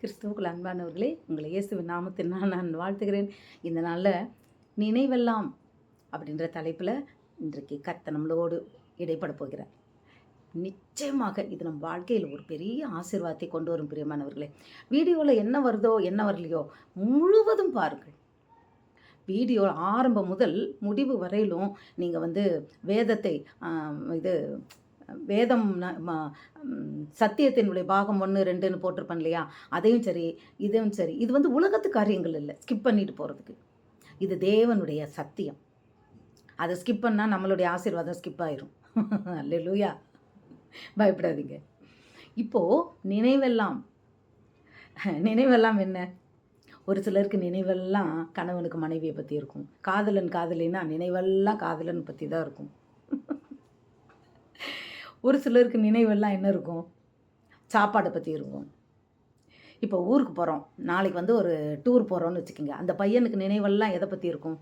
கிறிஸ்துவுக்குள் அன்பானவர்களே உங்களை இயேசுவின் நாமத்தின் நான் நான் வாழ்த்துகிறேன். இந்த நாளில் நினைவெல்லாம் அப்படின்ற தலைப்பில் இன்றைக்கு கத்த நம்மளோடு இடைப்பட போகிறார். நிச்சயமாக இது நம் வாழ்க்கையில் ஒரு பெரிய ஆசீர்வாதத்தை கொண்டு வரும் பிரியமானவர்களே. வீடியோவில் என்ன வருதோ என்ன வரலையோ முழுவதும் பாருங்கள். வீடியோ ஆரம்பம் முதல் முடிவு வரையிலும் நீங்கள் வந்து வேதத்தை இது வேதம் சத்தியத்தினுடைய பாகம் ஒன்று ரெண்டுன்னு போட்டிருப்பேன் இல்லையா? அதையும் சரி இதுவும் சரி. இது வந்து உலகத்து காரியங்கள் இல்லை. ஸ்கிப் பண்ணிட்டு போகிறதுக்கு இது தேவனுடைய சத்தியம். அதை ஸ்கிப் பண்ணால் நம்மளுடைய ஆசீர்வாதம் ஸ்கிப் ஆயிரும். அல்லேலூயா. பயப்படாதீங்க. இப்போது நினைவெல்லாம். நினைவெல்லாம் என்ன? ஒரு சிலருக்கு நினைவெல்லாம் கணவனுக்கு மனைவியை பற்றி இருக்கும். காதலன் காதலினா நினைவெல்லாம் காதலன் பற்றி தான் இருக்கும். ஒரு சிலருக்கு நினைவெல்லாம் என்ன இருக்கும்? சாப்பாடை பற்றி இருக்கும். இப்போ ஊருக்கு போகிறோம் நாளைக்கு வந்து ஒரு டூர் போகிறோம்னு வச்சுக்கோங்க. அந்த பையனுக்கு நினைவெல்லாம் எதை பற்றி இருக்கும்?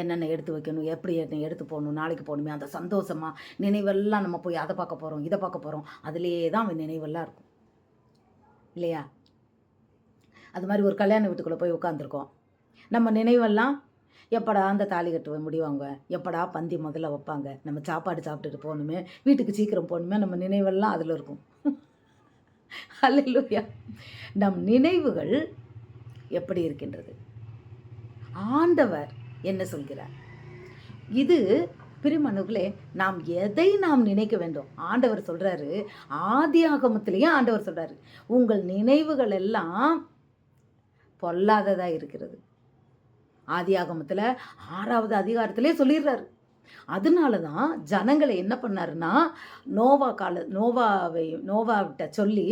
என்னென்ன எடுத்து வைக்கணும்? எப்படி என்ன எடுத்து போகணும் நாளைக்கு போகணுமே. அந்த சந்தோஷமாக நினைவெல்லாம் நம்ம போய் அதை பார்க்க போகிறோம் இதை பார்க்க போகிறோம் அதுலேயே தான் அவன் நினைவெல்லாம் இருக்கும். இல்லையா? அது மாதிரி ஒரு கல்யாண வீட்டுக்குள்ளே போய் உட்காந்துருக்கோம் நம்ம நினைவெல்லாம் எப்படா அந்த தாலி கட்டு முடிவாங்க? எப்படா பந்தி முதல்ல வைப்பாங்க? நம்ம சாப்பாடு சாப்பிட்டுட்டு போகணுமே வீட்டுக்கு சீக்கிரம் போகணுமே நம்ம நினைவெல்லாம் அதில் இருக்கும். அல்லேலூயா நம் நினைவுகள் எப்படி இருக்கின்றது? ஆண்டவர் என்ன சொல்கிறார்? இது பிரிமனுகளே நாம் எதை நாம் நினைக்க வேண்டும்? ஆண்டவர் சொல்றாரு ஆதி ஆகமத்திலேயே ஆண்டவர் சொல்றாரு உங்கள் நினைவுகள் எல்லாம் பொல்லாததாக இருக்கிறது. ஆதி ஆகமத்தில் ஆறாவது அதிகாரத்திலே சொல்லிடுறாரு. அதனால தான் ஜனங்களை என்ன பண்ணாருன்னா நோவா கால நோவாவை நோவாவிட்ட சொல்லி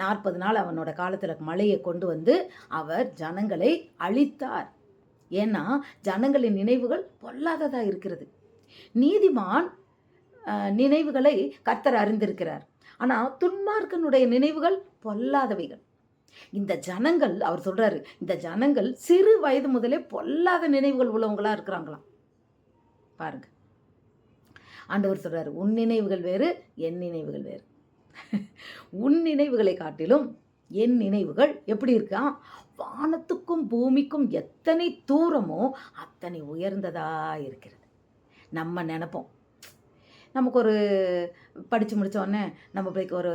நாற்பது நாள் அவனோட காலத்தில் மழையை கொண்டு வந்து அவர் ஜனங்களை அழித்தார். ஏன்னா ஜனங்களின் நினைவுகள் பொல்லாததாக இருக்கிறது. நீதிமான் நினைவுகளை கர்த்தர் அறிந்திருக்கிறார். ஆனால் துன்மார்க்கனுடைய நினைவுகள் பொல்லாதவைகள். இந்த ஜனங்கள் அவர் சொல்றாரு இந்த ஜனங்கள் சிறு வயது முதலே பொல்லாத நினைவுகள் உள்ளவங்களா இருக்கிறாங்களாம். பாருங்க. ஆண்டவர் சொல்றாரு உன் நினைவுகள் வேறு என் நினைவுகள் வேறு. உன் நினைவுகளை காட்டிலும் என் நினைவுகள் எப்படி இருக்கா? வானத்துக்கும் பூமிக்கும் எத்தனை தூரமோ அத்தனை உயர்ந்ததா இருக்கிறது. நம்ம நினைப்போம் நமக்கு ஒரு படித்து முடித்தோடனே நம்ம போய்க்கு ஒரு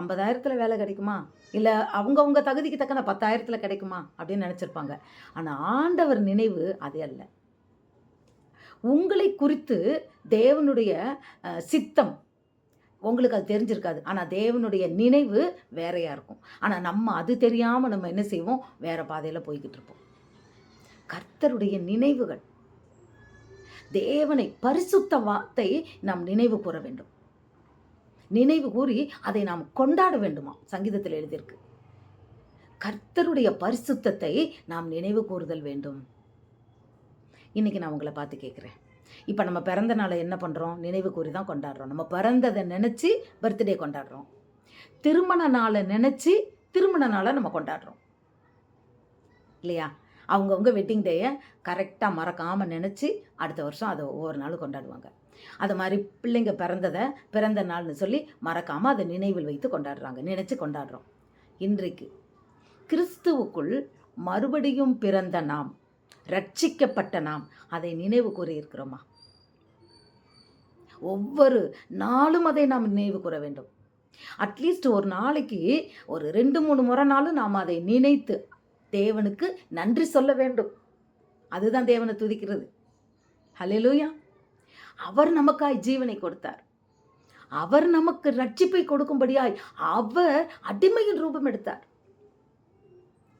ஐம்பதாயிரத்தில் வேலை கிடைக்குமா? இல்லை அவங்கவுங்க தகுதிக்கு தக்கன பத்தாயிரத்தில் கிடைக்குமா? அப்படின்னு நினச்சிருப்பாங்க. ஆனால் ஆண்டவர் நினைவு அது அல்ல. உங்களை குறித்து தேவனுடைய சித்தம் உங்களுக்கு அது தெரிஞ்சிருக்காது. ஆனால் தேவனுடைய நினைவு வேறையாக இருக்கும். ஆனால் நம்ம அது தெரியாமல் நம்ம என்ன செய்வோம்? வேறு பாதையில் போய்கிட்டு இருப்போம். கர்த்தருடைய நினைவுகள். தேவனை பரிசுத்த வார்த்தை நாம் நினைவு கூற வேண்டும். நினைவு கூறி அதை நாம் கொண்டாட வேண்டுமா சங்கீதத்தில் எழுதியிருக்கு. கர்த்தருடைய பரிசுத்தத்தை நாம் நினைவு கூறுதல் வேண்டும். இன்றைக்கி நான் உங்களை பார்த்து கேட்குறேன். இப்போ நம்ம பிறந்த நாளை என்ன பண்ணுறோம் நினைவு கூறி தான் கொண்டாடுறோம். நம்ம பிறந்ததை நினச்சி பர்த்டே கொண்டாடுறோம். திருமண நாளை நினச்சி திருமண நாளை நம்ம கொண்டாடுறோம். இல்லையா? அவங்கவுங்க வெட்டிங் டேயை கரெக்டாக மறக்காமல் நினச்சி அடுத்த வருஷம் அதை ஒவ்வொரு நாளும் கொண்டாடுவாங்க. அது மாதிரி பிள்ளைங்க பிறந்ததை பிறந்த நாள்னு சொல்லி மறக்காமல் அதை நினைவில் வைத்து கொண்டாடுறாங்க. நினச்சி கொண்டாடுறோம். இன்றைக்கு கிறிஸ்துவுக்குள் மறுபடியும் பிறந்த நாம் ரட்சிக்கப்பட்ட நாம் அதை நினைவு கூறியிருக்கிறோமா? ஒவ்வொரு நாளும் அதை நாம் நினைவு கூற வேண்டும். அட்லீஸ்ட் ஒரு நாளைக்கு ஒரு ரெண்டு மூணு முறை நாளும் நாம் அதை நினைத்து தேவனுக்கு நன்றி சொல்ல வேண்டும். அதுதான் தேவனை துதிக்கிறது. ஹலெலூயா அவர் நமக்காய் ஜீவனை கொடுத்தார். அவர் நமக்கு ரட்சிப்பை கொடுக்கும்படியாய் அவர் அடிமையின் ரூபம் எடுத்தார்.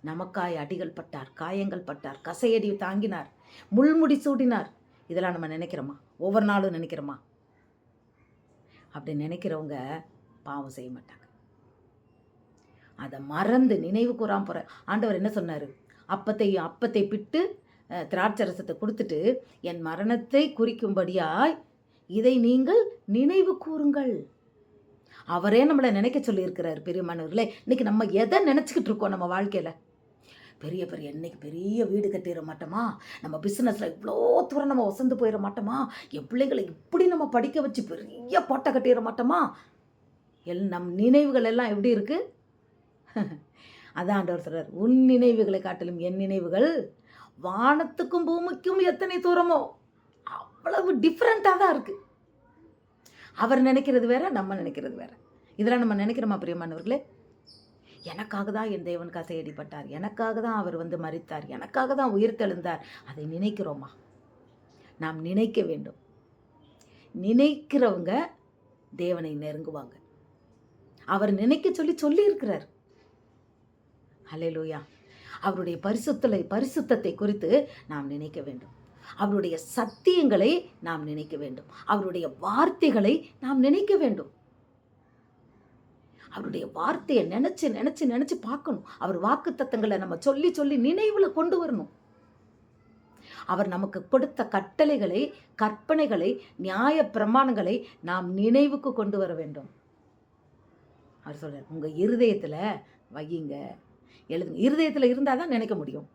நமக்காய் அடிகள் பட்டார் காயங்கள் பட்டார் கசையடி தாங்கினார் முள்முடி சூடினார். இதெல்லாம் நம்ம நினைக்கிறோமா? ஒவ்வொரு நாளும் நினைக்கிறோமா? அப்படி நினைக்கிறவங்க பாவம் செய்ய மாட்டாங்க. அதை மறந்து நினைவு கூறாம போற. ஆண்டவர் என்ன சொன்னார்? அப்பத்தை அப்பத்தை பிட்டு திராட்சரசத்தை கொடுத்துட்டு என் மரணத்தை குறிக்கும்படியாய் இதை நீங்கள் நினைவு கூறுங்கள். அவரே நம்மளை நினைக்க சொல்லியிருக்கிறார் பெரியமானவர்களே. இன்னைக்கு நம்ம எதை நினச்சிக்கிட்டு இருக்கோம் நம்ம வாழ்க்கையில்? பெரிய பெரிய என்னைக்கு பெரிய வீடு கட்டிட மாட்டோமா? நம்ம பிஸ்னஸில் இவ்வளோ தூரம் நம்ம வசந்து போயிட மாட்டோமா? என் பிள்ளைகளை இப்படி நம்ம படிக்க வச்சு பெரிய போட்டை கட்டிட மாட்டோமா? எல் நம் நினைவுகள் எல்லாம் எப்படி இருக்குது அதான் ஆண்டவர் சொல்கிறார் உன் நினைவுகளை காட்டிலும் என் நினைவுகள் வானத்துக்கும் பூமிக்கும் எத்தனை தூரமோ அவ்வளவு டிஃப்ரெண்ட்டாக தான் இருக்குது அவர் நினைக்கிறது வேற நம்ம நினைக்கிறது வேற. இதெல்லாம் நம்ம நினைக்கிறோமா பிரியமானவர்களே? எனக்காக தான் என் தேவன் கசையடிப்பட்டார் எனக்காக தான் அவர் வந்து மறித்தார் எனக்காக தான் உயிர்த்தெழுந்தார் அதை நினைக்கிறோமா? நாம் நினைக்க வேண்டும். நினைக்கிறவங்க தேவனை நெருங்குவாங்க. அவர் நினைக்க சொல்லி சொல்லியிருக்கிறார். இருக்கிறார் அவருடைய பரிசுத்தலை பரிசுத்தத்தை குறித்து நாம் நினைக்க வேண்டும். அவருடைய சத்தியங்களை நாம் நினைக்க வேண்டும். அவருடைய வார்த்தைகளை நாம் நினைக்க வேண்டும். அவருடைய வார்த்தையை நினைச்சு நினைச்சு நினைச்சு பார்க்கணும். அவர் வாக்கு தத்தங்களை நம்ம சொல்லி சொல்லி நினைவுல கொண்டு வரணும். அவர் நமக்கு கொடுத்த கட்டளைகளை கற்பனைகளை நியாய பிரமாணங்களை நாம் நினைவுக்கு கொண்டு வர வேண்டும். அவர் சொல்றார் உங்க இருதயத்துல வையுங்க. எழுதுங்க. இருதயத்தில் இருந்தால் தான் நினைக்க முடியும்.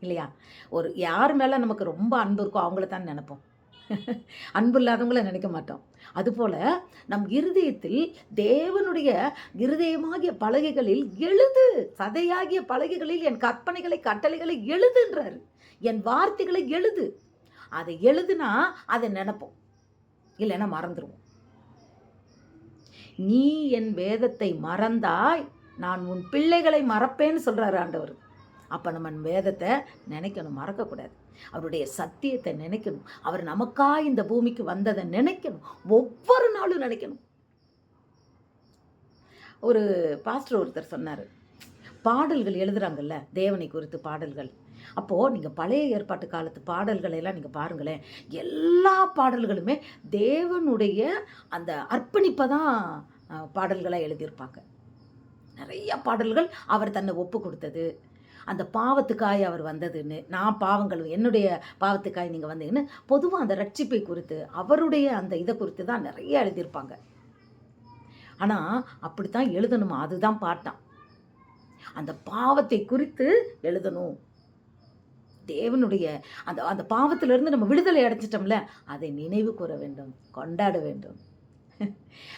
இல்லையா? ஒரு யார் மேலே நமக்கு ரொம்ப அன்பு இருக்கோ அவங்கள தான் நினைப்போம். அன்பு இல்லாதவங்கள நினைக்க மாட்டோம். அதுபோல நம் இருதயத்தில் தேவனுடைய இருதயமாகிய பலகைகளில் எழுது. சதையாகிய பலகைகளில் என் கற்பனைகளை கட்டளைகளை எழுதுன்றாரு. என் வார்த்தைகளை எழுது. அதை எழுதுனா அதை நினைப்போம். இல்லைன்னா மறந்துடுவோம் நீ என் வேதத்தை மறந்தாய். நான் உன் பிள்ளைகளை மறப்பேன்னு சொல்கிறாரு ஆண்டவர். அப்போ நம்ம வேதத்தை நினைக்கணும் மறக்கக்கூடாது. அவருடைய சத்தியத்தை நினைக்கணும். அவர் நமக்கா இந்த பூமிக்கு வந்ததை நினைக்கணும். ஒவ்வொரு நாளும் நினைக்கணும். ஒரு பாஸ்டர் ஒருத்தர் சொன்னார் பாடல்கள் எழுதுகிறாங்கல்ல தேவனை குறித்து பாடல்கள். அப்போது நீங்கள் பழைய ஏற்பாட்டு காலத்து பாடல்களை எல்லாம் நீங்கள் பாருங்களேன். எல்லா பாடல்களுமே தேவனுடைய அந்த அர்ப்பணிப்பை தான் பாடல்களாக எழுதியிருப்பாங்க. நிறைய பாடல்கள் அவர் தன்னை ஒப்பு கொடுத்தது. அந்த பாவத்துக்காய் அவர் வந்ததுன்னு நான் பாவங்கள் என்னுடைய பாவத்துக்காய் நீங்கள் வந்தீங்கன்னு பொதுவாக அந்த ரட்சிப்பை குறித்து அவருடைய அந்த இதை குறித்து தான் நிறைய எழுதியிருப்பாங்க. ஆனால் அப்படித்தான் எழுதணுமா? அதுதான் பாட்டான் அந்த பாவத்தை குறித்து எழுதணும். தேவனுடைய அந்த அந்த பாவத்திலிருந்து நம்ம விடுதலை அடைச்சிட்டோம்ல அதை நினைவு கூற வேண்டும் கொண்டாட வேண்டும்.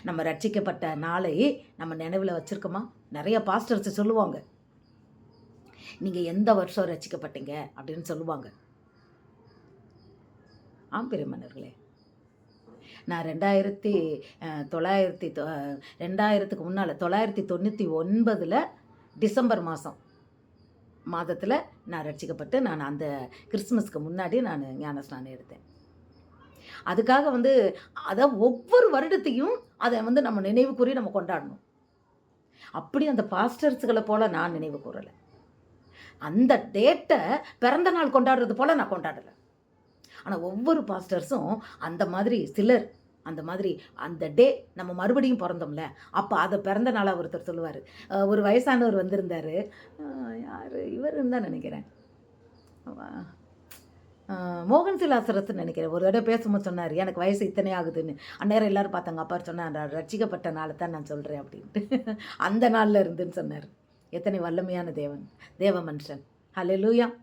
நம்ம ரட்சிக்கப்பட்ட நாளை நம்ம நினைவில் வச்சுருக்கோமா? நிறைய பாஸ்டர்ஸ் சொல்லுவாங்க. நீங்கள் எந்த வருஷம் ரசிக்கப்பட்டீங்க? அப்படின்னு சொல்லுவாங்க. ஆம் பெருமன்னர்களே நான் ரெண்டாயிரத்தி தொள்ளாயிரத்தி தொ- ரெண்டாயிரத்துக்கு முன்னால் தொள்ளாயிரத்தி தொண்ணூற்றி ஒன்பதில் டிசம்பர் மாதம் மாதத்தில் நான் ரட்சிக்கப்பட்டு நான் அந்த கிறிஸ்மஸ்க்கு முன்னாடி நான் ஞானஸ்நானம் எடுத்தேன். அதுக்காக வந்து அதை ஒவ்வொரு வருடத்தையும் அதை வந்து நம்ம நினைவு கூறி நம்ம கொண்டாடணும். அப்படி அந்த பாஸ்டர்ஸுகளை போல் நான் நினைவு கூறலை. அந்த டேட்டை பிறந்த நாள் கொண்டாடுறது போல் நான் கொண்டாடலை. ஆனால் ஒவ்வொரு பாஸ்டர்ஸும் அந்த மாதிரி சிலர் அந்த மாதிரி அந்த டே நம்ம மறுபடியும் பிறந்தோம்ல அப்போ அதை பிறந்த நாளாக ஒருத்தர் சொல்லுவார். ஒரு வயசானவர் வந்திருந்தார். யார்? இவருன்னு தான் நினைக்கிறேன். மோகன் சிலாசரத்து நினைக்கிறேன். ஒரு தடவை பேசும்போது சொன்னார் எனக்கு வயசு இத்தனை ஆகுதுன்னு. அந்நேரம் எல்லாரும் பார்த்தாங்க. அப்பா சொன்னார் ரட்சிக்கப்பட்ட நாளை தான் நான் சொல்கிறேன் அப்படின்ட்டு. அந்த நாளில் இருந்துன்னு சொன்னார். எத்தனை வல்லமையான தேவன் தேவ மனுஷன். ஹalleluya.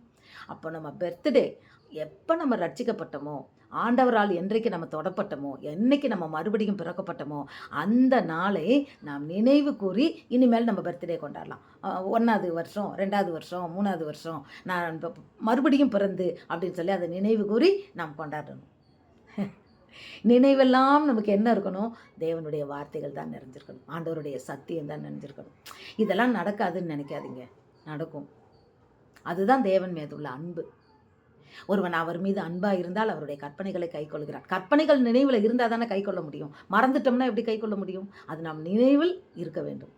அப்போ நம்ம பர்த்டே எப்போ நம்ம ரட்சிக்கப்பட்டோமோ ஆண்டவரால் என்றைக்கு நம்ம தொடப்பட்டோமோ என்னைக்கு நம்ம மறுபடியும் பிறக்கப்பட்டோமோ அந்த நாளை நாம் நினைவு கூறி இனிமேல் நம்ம பர்த்டே கொண்டாடலாம். ஒன்றாவது வருஷம் ரெண்டாவது வருஷம் மூணாவது வருஷம் நான் மறுபடியும் பிறந்து அப்படின்னு சொல்லி அதை நினைவு கூறி நாம் கொண்டாடணும். நினைவெல்லாம் நமக்கு என்ன இருக்கணும்? தேவனுடைய வார்த்தைகள் தான் நிறைஞ்சிருக்கணும். ஆண்டவருடைய சத்தியம் தான் நிறைஞ்சிருக்கணும். இதெல்லாம் நடக்காதுன்னு நினைக்காதீங்க. நடக்கும். அதுதான் தேவன் மீது உள்ள அன்பு. ஒருவன் அவர் மீது அன்பாக இருந்தால் அவருடைய கற்பனைகளை கைக்கொள்கிறான் கற்பனைகள் நினைவில் இருந்தால் தானே கைக்கொள்ள முடியும். மறந்துட்டோம்னா எப்படி கைக்கொள்ள முடியும்? அது நாம் நினைவில் இருக்க வேண்டும்.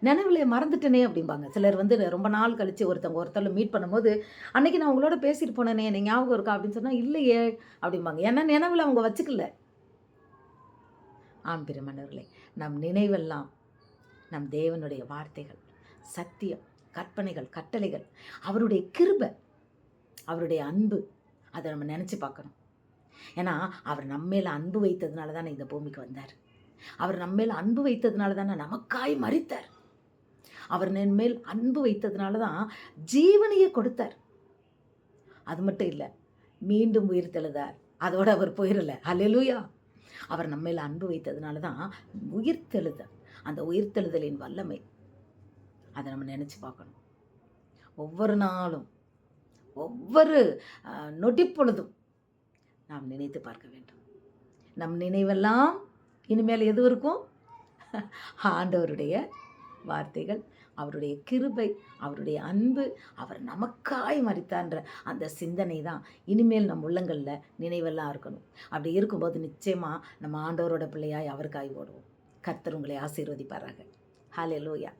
நினைவில் மறந்துட்டேனே அப்படிம்பாங்க. சிலர் வந்து ரொம்ப நாள் கழித்து ஒருத்தவங்க ஒருத்தர் மீட் பண்ணும்போது அன்னைக்கு நான் உங்களோட பேசிட்டு போனேனே எனக்கு ஞாபகம் இருக்கா? அப்படின்னு சொன்னால் இல்லையே அப்படிம்பாங்க. ஏன்னா நினைவில் அவங்க வச்சுக்கல. ஆம் பெருமன்னர்களே நம் நினைவெல்லாம் நம் தேவனுடைய வார்த்தைகள் சத்தியம் கற்பனைகள் கட்டளைகள் அவருடைய கிருபை அவருடைய அன்பு. அதை நம்ம நினச்சி பார்க்கணும். ஏன்னா அவர் நம்மேல அன்பு வைத்ததுனால தானே இந்த பூமிக்கு வந்தார். அவர் நம்மேல அன்பு வைத்ததுனால தானே நமக்காய் மறித்தார் அவர் மேல் அன்பு வைத்ததுனால தான் ஜீவனையே கொடுத்தார். அது மட்டும் இல்லை மீண்டும் உயிர் தெழுதார் அதோடு அவர் போயிடலை அலெலுயா அவர் நம்ம மேல அன்பு வைத்ததுனால தான் உயிர் தெழுதல் அந்த உயிர் தெழுதலின் வல்லமை. அதை நம்ம நினச்சி பார்க்கணும். ஒவ்வொரு நாளும் ஒவ்வொரு நொடிப்பொழுதும் நாம் நினைத்து பார்க்க வேண்டும். நம் நினைவெல்லாம் இனிமேல் எது இருக்கும்? ஆண்டவருடைய வார்த்தைகள் அவருடைய கிருபை அவருடைய அன்பு அவர் நமக்காய் மறித்தான்ற அந்த சிந்தனை தான் இனிமேல் நம் உள்ளங்களில் நினைவெல்லாம் இருக்கணும். அப்படி இருக்கும்போது நிச்சயமாக நம்ம ஆண்டவரோட பிள்ளையாய் அவருக்காய் ஓடுவோம். கர்த்தர் உங்களை ஆசீர்வதிப்பாராக. லோயா